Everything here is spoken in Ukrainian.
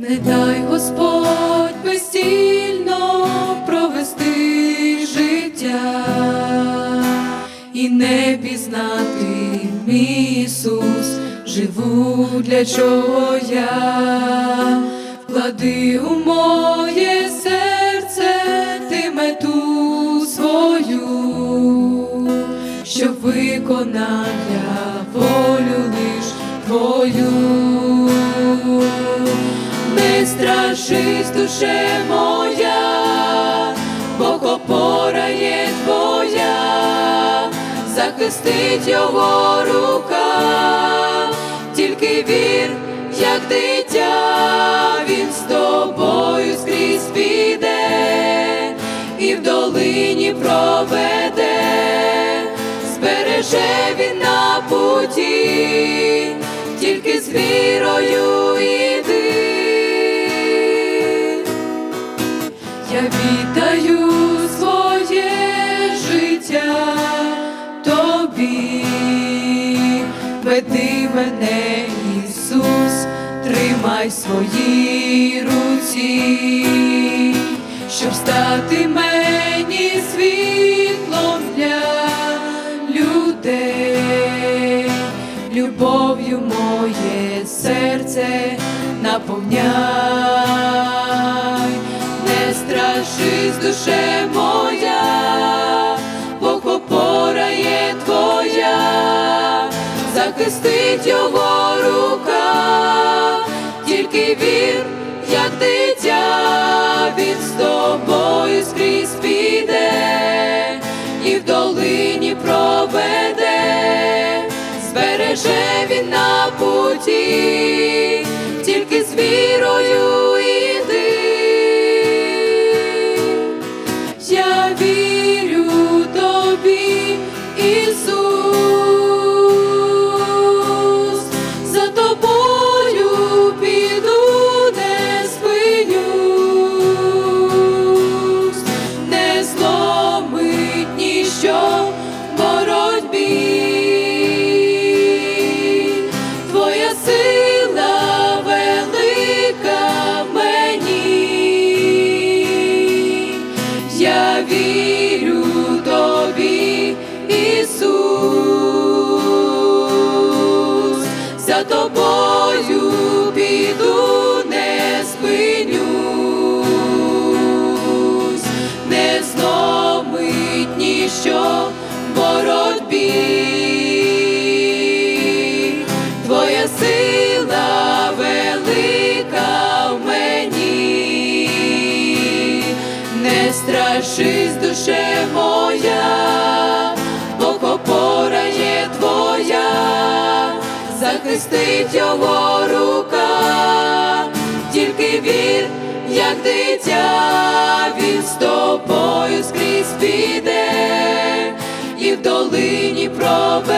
Не дай Господь безцільно провести життя і не пізнати Ісус, живу для чого я, вклади у моє серце ти мету свою, щоб виконав я волю лиш твою. Страшись, душе моя, Бог опора є твоя, захистить його рука, тільки вір, як дитя, він з тобою скрізь піде, і в долині проведе, збереже він на путі, тільки з вірою Я віддаю своє життя тобі, веди мене, Ісус, тримай в своїй руці, щоб стати мені світлом для людей, любов'ю моє серце наповняй, страшись, душе моя, Бог опора є твоя, захистить його рука, тільки вір, як дитя, він з тобою скрізь піде, і в долині проведе, збереже він на путі, тільки з вірою Я вірю тобі, Ісус, за тобою піду, не спинюсь, не зломить ніщо в боротьбі. Не душе моя, Бог опора є твоя, захистить його рука, тільки вір, як дитя, він з тобою скрізь піде, і в долині проведе.